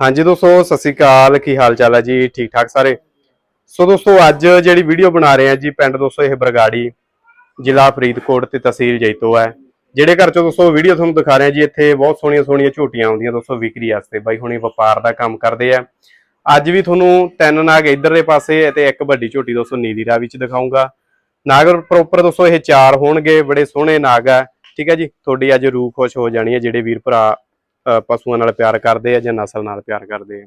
ਹਾਂਜੀ ਦੋਸਤੋ, ਸਤਿ ਸ੍ਰੀ ਅਕਾਲ। ਕੀ ਹਾਲ ਚਾਲ ਹੈ ਜੀ? ਠੀਕ ਠਾਕ ਸਾਰੇ? ਸੋ ਦੋਸਤੋ, ਅੱਜ ਜਿਹੜੀ ਵੀਡੀਓ ਬਣਾ ਰਹੇ ਆ ਜੀ, ਪਿੰਡ ਦੋਸਤੋ, ਇਹ ਬਰਗਾੜੀ ਜ਼ਿਲ੍ਹਾ ਫਰੀਦਕੋਟ ਤੇ ਤਹਿਸੀਲ ਜੈਤੋ ਹੈ। ਜਿਹੜੇ ਘਰ ਚੋਂ ਦੋਸਤੋ ਵੀਡੀਓ ਤੁਹਾਨੂੰ ਦਿਖਾ ਰਹੇ ਆ ਜੀ, ਇੱਥੇ ਬਹੁਤ ਸੋਹਣੀਆਂ ਸੋਹਣੀਆਂ ਝੋਟੀਆਂ ਆਉਂਦੀਆਂ ਦੋਸਤੋ ਵਿਕਰੀ ਵਾਸਤੇ। ਬਾਈ ਹੁਣੀ ਵਪਾਰ ਦਾ ਕੰਮ ਕਰਦੇ ਆ। ਅੱਜ ਵੀ ਤੁਹਾਨੂੰ ਤਿੰਨ ਨਾਗ ਇਧਰਲੇ ਪਾਸੇ ਤੇ ਇੱਕ ਵੱਡੀ ਝੋਟੀ ਦੋਸਤੋ ਨੀਲੀ ਰਾਵੀ ਚ ਦਿਖਾਉਂਗਾ ਨਾਗ ਪ੍ਰੋਪਰ ਦੋਸਤੋ ਇਹ ਚਾਰ ਹੋਣਗੇ, ਬੜੇ ਸੋਹਣੇ ਨਾਗ ਆ। ਠੀਕ ਹੈ ਜੀ? ਤੁਹਾਡੀ ਅੱਜ ਰੂਹ ਖੁਸ਼ ਹੋ ਜਾਣੀ ਹੈ, ਜਿਹੜੇ ਵੀਰ ਭਰਾ ਪਸ਼ੂਆਂ ਨਾਲ ਪਿਆਰ ਕਰਦੇ ਆ ਜਾਂ ਨਸਲ ਨਾਲ ਪਿਆਰ ਕਰਦੇ ਆ।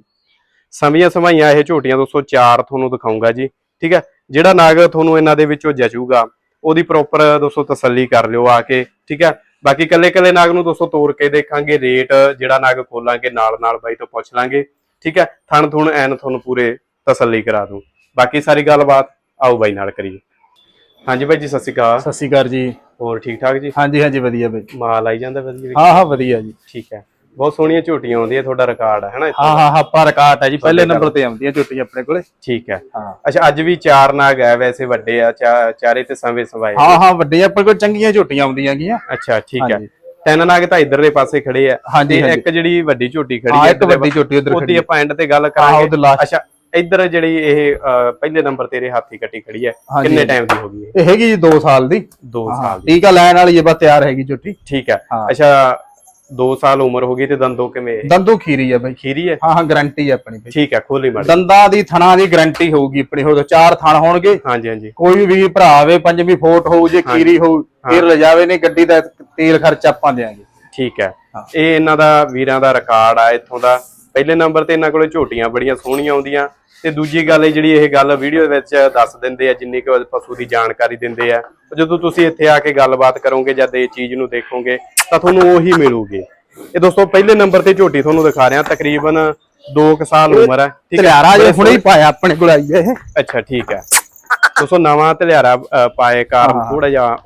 ਸਮੀਆਂ ਸਮਾਈਆਂ ਇਹ ਝੋਟੀਆਂ ਦੋਸਤੋ ਚਾਰ ਤੁਹਾਨੂੰ ਦਿਖਾਉਂਗਾ ਜੀ ਠੀਕ ਹੈ? ਜਿਹੜਾ ਨਾਗ ਤੁਹਾਨੂੰ ਇਹਨਾਂ ਦੇ ਵਿੱਚੋਂ ਜਚੂਗਾ ਉਹਦੀ ਪ੍ਰੋਪਰ ਦੋਸਤੋ ਤਸੱਲੀ ਕਰ ਲਿਓ ਆ ਕੇ ਠੀਕ ਹੈ? ਬਾਕੀ ਕੱਲੇ ਕੱਲੇ ਨਾਗ ਨੂੰ ਦੋਸਤੋ ਤੋੜ ਕੇ ਦੇਖਾਂਗੇ ਰੇਟ ਜਿਹੜਾ ਨਾਗ ਖੋਲਾਂਗੇ ਨਾਲ ਨਾਲ ਬਾਈ ਤੋਂ ਪੁੱਛ ਲਾਂਗੇ ਠੀਕ ਹੈ? ਥਣ ਥੁਣ ਐਨ ਤੁਹਾਨੂੰ ਪੂਰੇ ਤਸੱਲੀ ਕਰਾ ਦੂੰ। ਬਾਕੀ ਸਾਰੀ ਗੱਲਬਾਤ ਆਓ ਬਾਈ ਨਾਲ ਕਰੀਏ। ਹਾਂਜੀ ਬਾਈ ਜੀ ਸਤਿ ਸ਼੍ਰੀ ਅਕਾਲ। ਸਤਿ ਸ਼੍ਰੀ ਅਕਾਲ ਜੀ। ਹੋਰ ਠੀਕ ਠਾਕ ਜੀ? ਹਾਂਜੀ ਹਾਂਜੀ ਵਧੀਆ ਬਈ। ਮਾਲ ਆਈ ਜਾਂਦਾ ਵਧੀਆ ਹਾਂ ਹਾਂ ਵਧੀਆ ਜੀ। ਠੀਕ ਹੈ। ਬਹੁਤ ਸੋਹਣੀਆਂ ਝੋਟੀਆਂ ਆਉਂਦੀਆਂ ਤੁਹਾਡਾ ਰਿਕਾਰਡ ਹੈ ਹਨਾ? ਹਾਂ ਹਾਂ ਹਾਂ ਪਰ ਕਾਟ ਹੈ ਜੀ ਪਹਿਲੇ ਨੰਬਰ ਤੇ ਆਉਂਦੀਆਂ ਝੋਟੀਆਂ ਆਪਣੇ ਕੋਲੇ। ਠੀਕ ਹੈ। ਹਾਂ। ਅੱਛਾ ਅੱਜ ਵੀ ਚਾਰ ਨਾਗ ਹੈ ਵੈਸੇ ਵੱਡੇ ਆ ਚਾਰੇ ਤੇ ਸੰਵੇ ਸਵਾਏ ਹਾਂ ਹਾਂ ਵੱਡੇ ਆਪਣੇ ਕੋਲ ਚੰਗੀਆਂ ਝੋਟੀਆਂ ਆਉਂਦੀਆਂ ਗੀਆਂ। ਅੱਛਾ ਠੀਕ ਹੈ। ਤਿੰਨ ਨਾਗ ਤਾਂ ਇਧਰਲੇ ਪਾਸੇ ਖੜੇ ਆ ਹਾਂਜੀ। ਇੱਕ ਜਿਹੜੀ ਵੱਡੀ ਝੋਟੀ ਖੜੀ ਹਾਂ ਹੈ ਇੱਕ ਵੱਡੀ ਝੋਟੀ ਉਧਰ ਉਹਦੀ ਖੜੀ ਹੈ ਆਪਾਂ ਐਂਡ ਤੇ ਗੱਲ ਹਾਂ ਕਰਾਂਗੇ। ਉਹਦੇ ਅੱਛਾ ਇੱਧਰ ਜਿਹੜੀ ਇਹ ਪਹਿਲੇ ਨੰਬਰ ਤੇਰੇ ਹਾਥੀ ਕੱਟੀ ਖੜੀ ਹੈ। ਕਿੰਨੇ ਟਾਈਮ ਦੀ ਹੋ ਗਈ ਹੈ ਇਹ ਹੈਗੀ ਜੀ 2 ਸਾਲ ਦੀ। 2 ਹਾਂ ਸਾਲ ਦੀ। ਟੀਕਾ ਲੈਣ ਵਾਲੀ ਇਹ ਬਸ ਤਿਆਰ ਹੈਗੀ ਝੋਟੀ। ਠੀਕ ਹੈ। ਹਾਂ। ਅੱਛਾ 2 ਸਾਲ ਉਮਰ ਹੋ ਗਈ ਤੇ ਦੰਦੋਂ ਕਿਵੇਂ? ਦੰਦੂ ਖੀਰੀ ਹੈ ਬਈ। ਖੀਰੀ ਹੈ ਹਾਂ ਹਾਂ ਗਾਰੰਟੀ ਹੈ ਆਪਣੀ ਬਈ। ਠੀਕ ਹੈ ਖੋਲੀ ਮਾੜੀ। ਦੰਦਾਂ ਦੀ ਥਣਾ ਦੀ ਗਾਰੰਟੀ ਹੋਊਗੀ ਆਪਣੀ ਹੋ ਚਾਰ ਥਣ ਹੋਣਗੇ। ਹਾਂਜੀ ਹਾਂਜੀ। ਕੋਈ ਵੀ ਭਰਾ ਆਵੇ ਪੰਜਵੀਂ ਫੋਟ ਹੋਊ ਜੇ ਖੀਰੀ ਹੋਊ ਫਿਰ ਲਿਜਾਵੇ ਨਹੀਂ ਗੱਡੀ ਦਾ ਤੇਲ ਖਰਚਾ ਆਪਾਂ ਦੇਾਂਗੇ ਠੀਕ ਹਾਂ। ਇਹ ਇਹਨਾਂ ਦਾ ਵੀਰਾਂ ਦਾ ਰਿਕਾਰਡ ਆ ਇੱਥੋਂ ਦਾ। ਪਹਿਲੇ ਨੰਬਰ ਤੇ ਇਹਨਾਂ ਕੋਲੇ ਝੋਟੀਆਂ ਬੜੀਆਂ ਸੋਹਣੀਆਂ ਆਉਂਦੀਆਂ। ਤੇ ਦੂਜੀ ਗੱਲ ਇਹ ਜਿਹੜੀ ਇਹ ਗੱਲ ਵੀਡੀਓ ਵਿੱਚ ਦੱਸ ਦਿੰਦੇ ਆ ਜਿੰਨੀ ਕੁ ਪਸ਼ੂ ਦੀ ਜਾਣਕਾਰੀ ਦਿੰਦੇ ਆ। ਜਦੋਂ ਤੁਸੀਂ ਇੱਥੇ ਆ ਕੇ ਗੱਲਬਾਤ ਕਰੋਗੇ ਜਦ ਇਹ ਚੀਜ਼ ਨੂੰ ਦੇਖੋਗੇ ਤਾਂ ਤੁਹਾਨੂੰ ਉਹੀ ਮਿਲੂਗੀ। ਇਹ ਦੋਸਤੋ ਪਹਿਲੇ ਨੰਬਰ ਤੇ ਝੋਟੀ ਤੁਹਾਨੂੰ ਦਿਖਾ ਰਿਹਾ ਤਕਰੀਬਨ 2 ਸਾਲ ਉਮਰ ਹੈ ਠੀਕ ਹੈ? ਧਲਿਆਰਾ ਜੇ ਹੁਣੇ ਹੀ ਪਾਇਆ ਆਪਣੇ ਕੋਲ ਆਈ ਹੈ ਇਹ। ਅੱਛਾ ਠੀਕ ਹੈ। ਦੋਸਤੋ ਨਵਾਂ ਧਲਿਆਰਾ ਪਾਏ ਕਾਰਨ ਥੋੜਾ ਜਿਹਾ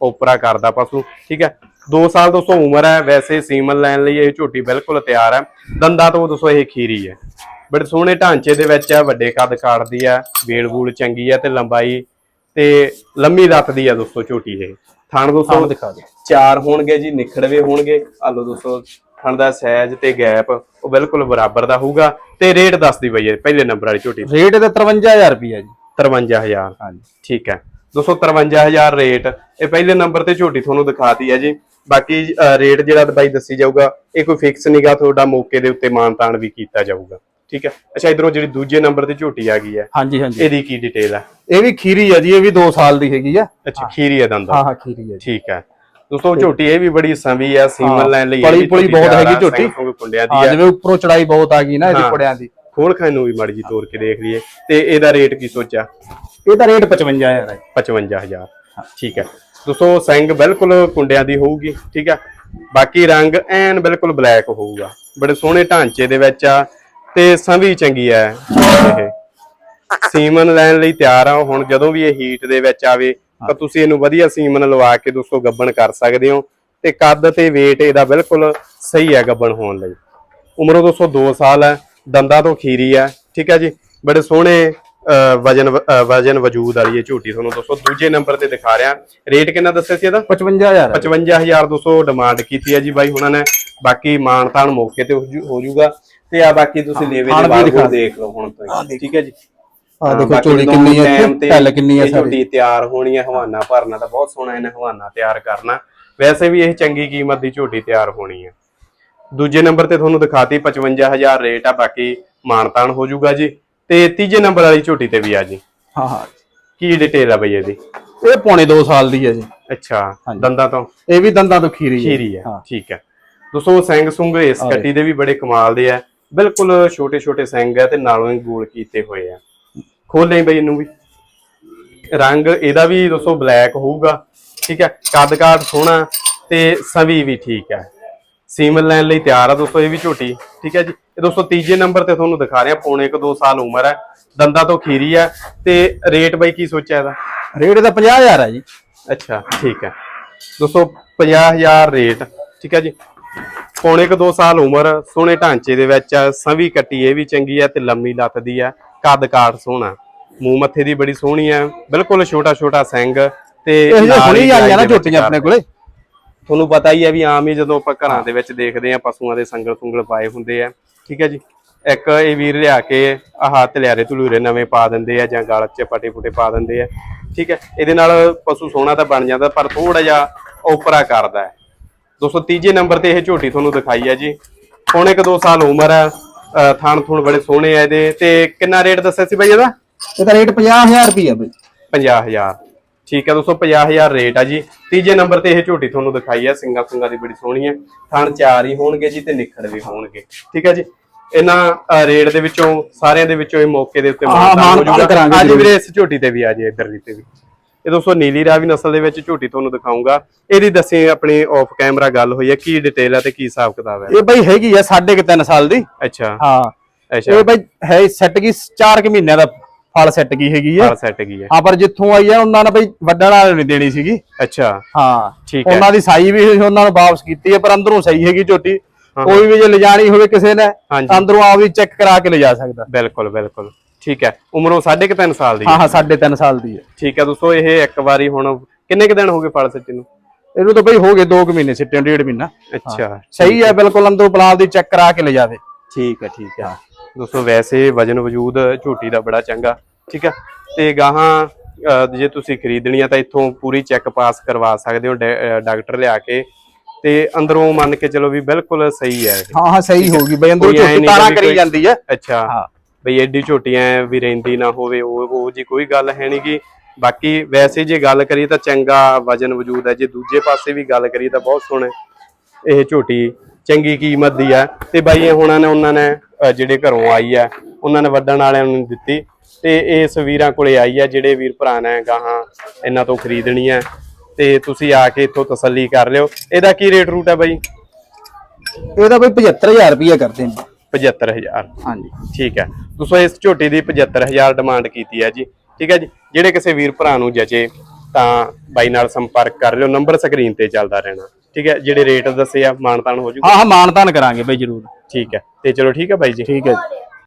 ਓਪਰਾ ਕਰਦਾ ਪਸ਼ੂ। ਠੀਕ ਹੈ? 2 ਸਾਲ ਦੋਸਤੋ ਉਮਰ ਹੈ ਵੈਸੇ ਸੀਮਨ ਲੈਣ ਲਈ ਇਹ ਝੋਟੀ ਬਿਲਕੁਲ ਤਿਆਰ ਹੈ। ਦੰਦਾਂ ਤੋਂ ਦੋਸਤੋ ਇਹ ਖੀਰੀ ਹੈ। ਬੜੇ ਸੋਹਣੇ ਢਾਂਚੇ ਦੇ ਵਿੱਚ ਹੈ ਵੱਡੇ ਕੱਦ ਕਾੜਦੀ ਹੈ ਵੇਲ ਬੂਲ ਚੰਗੀ ਹੈ ਤੇ ਲੰਬਾਈ ਤੇ ਲੰਮੀ ਲੱਤ ਦੀ ਹੈ ਦੋਸਤੋ ਝੋਟੀ ਇਹ। ਥਣ ਦੋਸਤੋ ਦਿਖਾ ਦੇ ਚਾਰ ਹੋਣਗੇ ਜੀ ਨਿਖੜਵੇ ਹੋਣਗੇ। ਆ ਲਓ ਦੋਸਤੋ ਥਣ ਦਾ ਸਾਈਜ਼ ਤੇ ਗੈਪ ਉਹ ਬਿਲਕੁਲ ਬਰਾਬਰ ਦਾ ਹੋਊਗਾ ਤੇ ਰੇਟ ਦੱਸਦੀ ਬਈ ਇਹ ਪਹਿਲੇ ਨੰਬਰ ਵਾਲੀ ਝੋਟੀ ਦਾ। ਰੇਟ ਤੇ 53000 ਰੁਪਿਆ ਜੀ। 53000 ਹਾਂਜੀ। ਠੀਕ ਹੈ। 253000 ਰੇਟ ਇਹ ਪਹਿਲੇ ਨੰਬਰ ਤੇ ਝੋਟੀ ਤੁਹਾਨੂੰ ਦਿਖਾਤੀ ਹੈ ਜੀ। ਬਾਕੀ ਅ, ਰੇਟ ਜਿਹੜਾ ਬਾਈ ਦੱਸੀ ਜਾਊਗਾ ਇਹ ਕੋਈ ਫਿਕਸ ਨਹੀਂਗਾ ਤੁਹਾਡਾ ਮੌਕੇ ਦੇ ਉੱਤੇ ਮਾਨਤਾਨ ਵੀ ਕੀਤਾ ਜਾਊਗਾ। ਠੀਕ ਹੈ? ਅੱਛਾ ਇਧਰੋਂ ਜਿਹੜੀ ਦੂਜੇ ਨੰਬਰ ਤੇ ਝੋਟੀ ਆ ਗਈ ਹੈ। ਹਾਂਜੀ ਹਾਂਜੀ। ਇਹਦੀ ਕੀ ਡਿਟੇਲ ਹੈ? ਇਹ ਵੀ ਖੀਰੀ ਹੈ ਜੀ ਇਹ ਵੀ 2 ਸਾਲ ਦੀ ਹੈਗੀ ਆ ਅੱਛਾ ਖੀਰੀ ਹੈ ਦੰਦਾ। ਹਾਂ ਹਾਂ ਖੀਰੀ ਹੈ ਠੀਕ ਹੈ। ਦੋਸਤੋ ਝੋਟੀ ਇਹ ਵੀ ਬੜੀ ਸੰਵੀ ਹੈ ਸੀਮਨ ਲੈਣ ਲਈ ਪਲੀ ਪੁਲੀ ਬਹੁਤ ਹੈਗੀ ਆ, ਝੋਟੀ। ਕੁੰਡਿਆਂ ਦੀ ਜਿਵੇਂ ਉੱਪਰੋਂ ਚੜਾਈ ਬਹੁਤ ਆ ਗਈ ਨਾ ਇਹਦੀ ਹਾਂ। ਕੁੜਿਆਂ ਦੀ। ਖੋਲ ਖਾਨ ਨੂੰ ਵੀ ਮਾੜੀ ਜੀ ਤੋੜ ਕੇ ਦੇਖ ਲਈਏ। ਤੇ ਇਹਦਾ ਰੇਟ ਕੀ ਸੋਚਿਆ? ਇਹਦਾ ਰੇਟ 55000 ਹੈ। 55000 ਠੀਕ ਹੈ। ਦੋਸਤੋ ਸਿੰਘ ਬਿਲਕੁਲ ਕੁੰਡਿਆਂ ਦੀ ਹੋਊਗੀ ਠੀਕ ਹੈ? ਬਾਕੀ ਰੰਗ ਐਨ ਬਿਲਕੁਲ ਬਲੈਕ ਹੋਊਗਾ। ਬੜੇ ਸੋਹਣੇ ਢਾਂਚੇ ਦੇ ਵਿੱਚ ਆ। ਤੇ ਸੰਭੀ ਚੰਗੀ ਹੈ ਇਹ ਸੀਮਨ ਲੈਣ ਲਈ ਤਿਆਰ ਆ ਹੁਣ ਜਦੋਂ ਵੀ ਇਹ ਹੀਟ ਦੇ ਵਿੱਚ ਆਵੇ ਤਾਂ ਤੁਸੀਂ ਇਹਨੂੰ ਵਧੀਆ ਸੀਮਨ ਲਵਾ ਕੇ ਦੋਸਤੋ ਗੱਬਣ ਕਰ ਸਕਦੇ ਹੋ। ਤੇ ਕੱਦ ਤੇ weight ਇਹਦਾ ਬਿਲਕੁਲ ਸਹੀ ਹੈ ਗੱਬਣ ਹੋਣ ਲਈ। ਉਮਰੋਂ ਦੋਸਤੋ 2 ਸਾਲ ਹੈ ਦੰਦਾਂ ਤੋਂ ਖੀਰੀ ਹੈ ਠੀਕ ਹੈ ਜੀ? ਬੜੇ ਸੋਹਣੇ ਵਜਨ ਵਜਨ ਵਜੂਦ ਵਾਲੀ ਇਹ ਝੂਟੀ ਤੁਹਾਨੂੰ ਦੋਸਤੋ ਦੂਜੇ ਨੰਬਰ ਤੇ ਦਿਖਾ ਰਿਹਾ। ਰੇਟ ਕਿੰਨਾ ਦੱਸਿਆ ਸੀ ਇਹਦਾ? 55000 ਹੈ 55200 ਡਿਮਾਂਡ ਕੀਤੀ ਹੈ ਜੀ ਬਾਈ ਹੁਣਾਂ ਨੇ। ਬਾਕੀ ਮਾਨਤਾਨ ਮੌਕੇ ਤੇ ਹੋ ਜਾਊਗਾ ਤੇ ਆ ਬਾਕੀ ਤੁਸੀਂ ਲੇਵੇ ਦੇ ਬਾਅਦ ਦਿਖਾ ਲਓ ਹੁਣ ਤੋਂ ਠੀਕ ਹੈ ਜੀ? ਆ ਦੇਖੋ ਚੋਲੀ ਕਿੰਨੀ ਹੈ ਢੱਲ ਕਿੰਨੀ ਹੈ ਸਾਰੀ? ਝੋਟੀ ਤਿਆਰ ਹੋਣੀ ਹੈ ਹਵਾਨਾ ਭਰਨਾ ਤਾਂ ਬਹੁਤ ਸੋਹਣਾ ਇਹਨੇ ਹਵਾਨਾ ਤਿਆਰ ਕਰਨਾ। ਵੈਸੇ ਵੀ ਇਹ ਚੰਗੀ ਕੀਮਤ ਦੀ ਝੋਟੀ ਤਿਆਰ ਹੋਣੀ ਹੈ। ਦੂਜੇ ਨੰਬਰ ਤੇ ਤੁਹਾਨੂੰ ਦਿਖਾਤੀ 55000 ਰੇਟ ਆ ਬਾਕੀ ਮਾਨਤਾਨ ਹੋ ਜਾਊਗਾ ਜੀ। ਤੇ ਤੀਜੇ ਨੰਬਰ ਵਾਲੀ ਝੋਟੀ ਤੇ ਵੀ ਆ ਜੀ। ਹਾਂ ਹਾਂ। ਕੀ ਡਿਟੇਲ ਆ ਬਈ ਇਹਦੀ? ਇਹ ਪੌਣੇ 2 ਸਾਲ ਦੀ ਹੈ ਜੀ। ਅੱਛਾ। ਦੰਦਾਂ ਤੋਂ? ਇਹ ਵੀ ਦੰਦਾਂ ਤੋਂ ਖੀਰੀ ਹੈ। ਖੀਰੀ ਹੈ ਠੀਕ ਹੈ। ਦੋਸਤੋ ਸਿੰਘ ਸੁੰਗ ਇਸ ਕੱਟੀ ਦੇ ਵੀ ਬੜੇ ਕਮਾਲ ਦੇ ਆ। ਬਿਲਕੁਲ ਛੋਟੇ ਛੋਟੇ ਸਿੰਘ ਆ ਤੇ ਨਾਲੋਂ ਹੀ ਗੋਲ ਕੀਤੇ ਹੋਏ ਆ। ਖੋਲੇ ਬਈ ਇਹਨੂੰ ਵੀ। ਰੰਗ ਇਹਦਾ ਵੀ ਦੋਸਤੋ ਬਲੈਕ ਹੋਊਗਾ ਠੀਕ ਹੈ? ਕੱਦ ਕਾਠ ਸੋਹਣਾ ਤੇ ਸਵੀ ਵੀ ਠੀਕ ਹੈ। ਸੀਮਨ ਲੈਣ ਲਈ ਤਿਆਰ ਆ ਦੋਸਤੋ ਇਹ ਵੀ ਝੋਟੀ ਠੀਕ ਹੈ ਜੀ? ਇਹ ਦੋਸਤੋ ਤੀਜੇ ਨੰਬਰ ਤੇ ਤੁਹਾਨੂੰ ਦਿਖਾ ਰਿਹਾ ਪੌਣੇ ਕੁ 2 ਸਾਲ ਉਮਰ ਹੈ ਦੰਦਾਂ ਤੋਂ ਖੀਰੀ ਹੈ ਤੇ ਰੇਟ ਬਈ ਕੀ ਸੋਚਿਆ ਇਹਦਾ? ਰੇਟ ਦਾ 50000 ਹੈ ਜੀ। ਅੱਛਾ ਠੀਕ ਹੈ। ਦੋਸਤੋ 50000 ਰੇਟ ਠੀਕ ਹੈ ਜੀ? ਪੌਣੇ ਕੁ 2 ਸਾਲ ਉਮਰ ਸੋਹਣੇ ਢਾਂਚੇ ਦੇ ਵਿੱਚ ਆ, ਸੰਵੀ ਕੱਟੀ ਇਹ ਵੀ ਚੰਗੀ ਹੈ ਤੇ ਲੰਮੀ ਲੱਤ ਦੀ ਹੈ ਕੱਦ ਕਾਠ ਸੋਹਣਾ। ਮੂੰਹ ਮੱਥੇ ਦੀ ਬੜੀ ਸੋਹਣੀ ਹੈ ਬਿਲਕੁਲ ਛੋਟਾ ਛੋਟਾ ਸਿੰਘ ਤੇ ਇਹ ਨਾਲ ਹੁਣੀ ਹੀ ਆਈਆਂ ਨਾ ਦੇ ਵਿੱਚ ਝੋਟੀਆਂ ਆਪਣੇ ਕੋਲੇ। ਤੁਹਾਨੂੰ ਪਤਾ ਹੀ ਹੈ ਵੀ ਆਮ ਹੀ ਜਦੋਂ ਆਪਾਂ ਘਰਾਂ ਦੇ ਵਿੱਚ ਦੇਖਦੇ ਆ ਪਸ਼ੂਆਂ ਦੇ ਸੰਗਲ ਸੁੰਗਲ ਪਾਏ ਹੁੰਦੇ ਆ। ਠੀਕ ਹੈ ਜੀ? ਇੱਕ ਇਹ ਵੀਰ ਲਿਆ ਕੇ ਆਹ ਤਲਿਆਰੇ ਤਲੂਰੇ ਨਵੇਂ ਪਾ ਦਿੰਦੇ ਆ ਜਾਂ ਗਲ 'ਚ ਪਟੇ ਪੁਟੇ ਪਾ ਦਿੰਦੇ ਆ। ਠੀਕ ਹੈ ਇਹਦੇ ਨਾਲ ਪਸ਼ੂ ਸੋਹਣਾ ਤਾਂ ਬਣ ਜਾਂਦਾ ਪਰ ਥੋੜਾ ਜਿਹਾ ਓਪਰਾ ਕਰਦਾ ਹੈ। ਦੋਸਤੋ ਤੀਜੇ ਨੰਬਰ ਤੇ ਇਹ ਝੋਟੀ ਤੁਹਾਨੂੰ ਦਿਖਾਈ ਹੈ ਜੀ। ਪੌਣੇ ਕੁ 2 ਸਾਲ ਉਮਰ ਹੈ ਥਣ ਥੁਣ ਬੜੇ ਸੋਹਣੇ ਆ ਇਹਦੇ। ਤੇ ਕਿੰਨਾ ਰੇਟ ਦੱਸਿਆ ਸੀ ਬਾਈ ਇਹਦਾ? ਇਹਦਾ ਰੇਟ 50000 ਰੁਪਇਆ ਬਈ। 50000 ਠੀਕ ਹੈ ਦੋਸਤੋ 50000 ਰੇਟ ਆ ਜੀ। ਤੀਜੇ ਨੰਬਰ ਤੇ ਇਹ ਝੋਟੀ ਤੁਹਾਨੂੰ ਦਿਖਾਈ ਹੈ ਸਿੰਗਾ ਸੁੰਗਾ ਦੀ ਬੜੀ ਸੋਹਣੀ ਹੈ। ਥਣ ਚਾਰ ਹੀ ਹੋਣਗੇ ਜੀ ਤੇ ਨਿਖੜ ਵੀ ਹੋਣਗੇ। ਠੀਕ ਹੈ ਜੀ? ਇਹਨਾਂ ਰੇਟ ਦੇ ਵਿੱਚੋਂ ਸਾਰਿਆਂ ਦੇ ਵਿੱਚੋਂ ਇਹ ਮੌਕੇ ਦੇ ਉੱਤੇ ਮਾਨਤਾਨ ਹੋ ਜਾਊਗਾ। ਅੱਜ। ਵੀਰੇ ਇਸ ਝੋਟੀ ਤੇ ਵੀ ਆ ਜੀ ਇਧਰਲੀ ਤੇ ਵੀ। ਇਹ ਦੋਸਤੋ ਨੀਲੀ ਰਾਵੀ ਨਸਲ ਦੇ ਵਿੱਚ ਝੋਟੀ ਤੁਹਾਨੂੰ ਦਿਖਾਉਂਗਾ ਇਹਦੀ ਦੱਸੇ ਆਪਣੀ ਆਫ ਕੈਮਰਾ ਗੱਲ ਹੋਈ ਹੈ। ਕੀ ਡਿਟੇਲ ਹੈ ਤੇ ਕੀ ਹਿਸਾਬ ਕਿਤਾਬ ਹੈ? ਇਹ ਬਈ ਹੈਗੀ ਆ ਸਾਢੇ ਕੁ ਤਿੰਨ ਸਾਲ ਦੀ। ਅੱਛਾ। ਹਾਂ। ਅੱਛਾ। ਇਹ ਬਈ ਹੈ ਸੈੱਟ ਕੀ 4 ਕੁ ਮਹੀਨਿਆਂ ਦਾ ਫਲ ਸੈੱਟ ਕੀ ਹੈਗੀ ਆ ਫਲ ਸੈੱਟ ਕੀ ਹੈ। ਹਾਂ ਪਰ ਜਿੱਥੋਂ ਆਈ ਆ ਉਹਨਾਂ ਨੇ ਬਈ ਵੱਡਣ ਵਾਲੇ ਨੇ ਦੇਣੀ ਸੀਗੀ। ਅੱਛਾ। ਹਾਂ। ਠੀਕ ਹੈ। ਉਹਨਾਂ ਦੀ ਸਾਈ ਵੀ ਉਹਨਾਂ ਨੂੰ ਵਾਪਸ ਕੀਤੀ ਹੈ ਪਰ ਅੰਦਰੋਂ ਸਹੀ ਹੈਗੀ ਝੋਟੀ ਕੋਈ ਵੀ ਜੇ ਲਿਜਾਣੀ ਹੋਵੇ ਕਿਸੇ ਨੇ ਅੰਦਰੋਂ ਆਪ ਵੀ ਚੈੱਕ ਕਰਾ ਕੇ ਲਿਜਾ ਸਕਦਾ। ਬਿਲਕੁਲ ਬਿਲਕੁਲ। ਠੀਕ ਹੈ ਉਮਰੋਂ 3.5 ਸਾਲ ਦੀ ਹੈ। ਹਾਂ ਹਾਂ ਸਾਢੇ ਤਿੰਨ ਸਾਲ ਦੀ ਹੈ। ਠੀਕ ਹੈ ਦੋਸਤੋ ਇਹ ਇੱਕ ਵਾਰੀ ਹੁਣ ਕਿੰਨੇ ਕੁ ਦਿਨ ਹੋ ਗਏ ਫਲ ਸੱਚੇ ਨੂੰ? ਇਹਨੂੰ ਤਾਂ ਬਈ ਹੋ ਗਏ 2 ਕੁ ਮਹੀਨੇ ਸਿੱਟੇ ਡੇਢ ਮਹੀਨਾ। ਅੱਛਾ। ਸਹੀ ਹੈ ਬਿਲਕੁਲ ਅੰਦਰੋਂ ਪਲਾਲ ਦੀ ਚੈੱਕ ਕਰਾ ਕੇ ਲਿਜਾਵੇ। ਠੀਕ ਹੈ ਠੀਕ ਹੈ। ਦੋਸਤੋ ਵੈਸੇ ਵਜਨ ਵਜੂਦ ਝੋਟੀ ਦਾ ਬੜਾ ਚੰਗਾ ਠੀਕ ਹੈ। ਤੇ ਗਾਹਾਂ ਜੇ ਤੁਸੀਂ ਖਰੀਦਣੀ ਆ ਤਾਂ ਇੱਥੋਂ ਪੂਰੀ ਚੈੱਕ ਪਾਸ ਕਰਵਾ ਸਕਦੇ ਹੋ ਡਾਕਟਰ ਲਿਆ ਕੇ। ਤੇ ਅੰਦਰੋਂ ਮੰਨ ਕੇ ਚਲੋ ਵੀ ਬਿਲਕੁਲ ਸਹੀ ਹੈ। ਹਾਂ ਹਾਂ ਸਹੀ ਹੋਊਗੀ ਬਈ ਅੰਦਰੋਂ ਝੋਟੀ ਤਾਰਾਂ ਕਰੀ ਜਾਂਦੀ ਹੈ। ਅੱਛਾ। ਹਾਂ। ਬਈ ਐਡੀ ਝੋਟੀਆਂ ਵੀ ਰਹਿੰਦੀ ਨਾ ਹੋਵੇ, ਉਹ ਉਹ ਜੀ ਕੋਈ ਗੱਲ ਹੈ ਨੀ ਗੀ। ਬਾਕੀ ਵੈਸੇ ਜੇ ਗੱਲ ਕਰੀਏ ਤਾਂ ਚੰਗਾ ਵਜਨ ਵਜੂਦ ਹੈ ਜੇ ਦੂਜੇ ਪਾਸੇ ਵੀ ਗੱਲ ਕਰੀਏ ਤਾਂ ਬਹੁਤ ਸੋਹਣਾ ਇਹ ਝੋਟੀ ਚੰਗੀ ਕੀਮਤ ਦੀ ਹੈ ਤੇ ਬਾਈ ਹੁਣਾਂ ਨੇ, ਉਹਨਾਂ ਨੇ ਜਿਹੜੇ ਘਰੋਂ ਆਈ ਆ ਉਹਨਾਂ ਨੇ ਵੱਡਣ ਵਾਲਿਆਂ ਨੂੰ ਦਿੱਤੀ। ਤੇ ਇਸ ਵੀਰਾਂ ਕੋਲੇ ਆਈ ਆ ਜਿਹੜੇ ਵੀਰ ਭਰਾ ਨੇ ਗਾਹਾਂ ਇਹਨਾਂ ਤੋਂ ਖਰੀਦਣੀ ਹੈ ਤੇ ਤੁਸੀਂ ਆ ਕੇ ਇੱਥੋਂ ਤਸੱਲੀ ਕਰ ਲਿਓ। ਇਹਦਾ ਕੀ ਰੇਟ ਰੂਟ ਹੈ ਬਾਈ? ਇਹਦਾ ਬਈ 75000 ਰੁਪਇਆ ਕਰਦੇ ਨੇ। 75000 ਹਾਂਜੀ। ਠੀਕ ਹੈ। ਦੋਸਤੋ ਇਸ ਝੋਟੀ ਦੀ 75000 ਡਿਮਾਂਡ ਕੀਤੀ ਹੈ ਜੀ। ਠੀਕ ਹੈ ਜੀ। ਜਿਹੜੇ ਕਿਸੇ ਵੀਰ ਭਰਾ ਨੂੰ ਜਚੇ ਤਾਂ ਬਾਈ ਨਾਲ ਸੰਪਰਕ ਕਰ ਲਿਓ। ਨੰਬਰ ਸਕਰੀਨ ਤੇ ਚੱਲਦਾ ਰਹਿਣਾ। ਠੀਕ ਹੈ। ਜਿਹੜੇ ਰੇਟ ਦੱਸੇ ਆ ਮਾਨਤਾਨ ਹੋ ਜੂਗਾ? ਹਾਂ ਹਾਂ ਮਾਨਤਾਨ ਕਰਾਂਗੇ ਬਈ ਜਰੂਰ। ਠੀਕ ਹੈ। ਤੇ ਚਲੋ ਠੀਕ ਹੈ ਬਾਈ ਜੀ। ਠੀਕ ਹੈ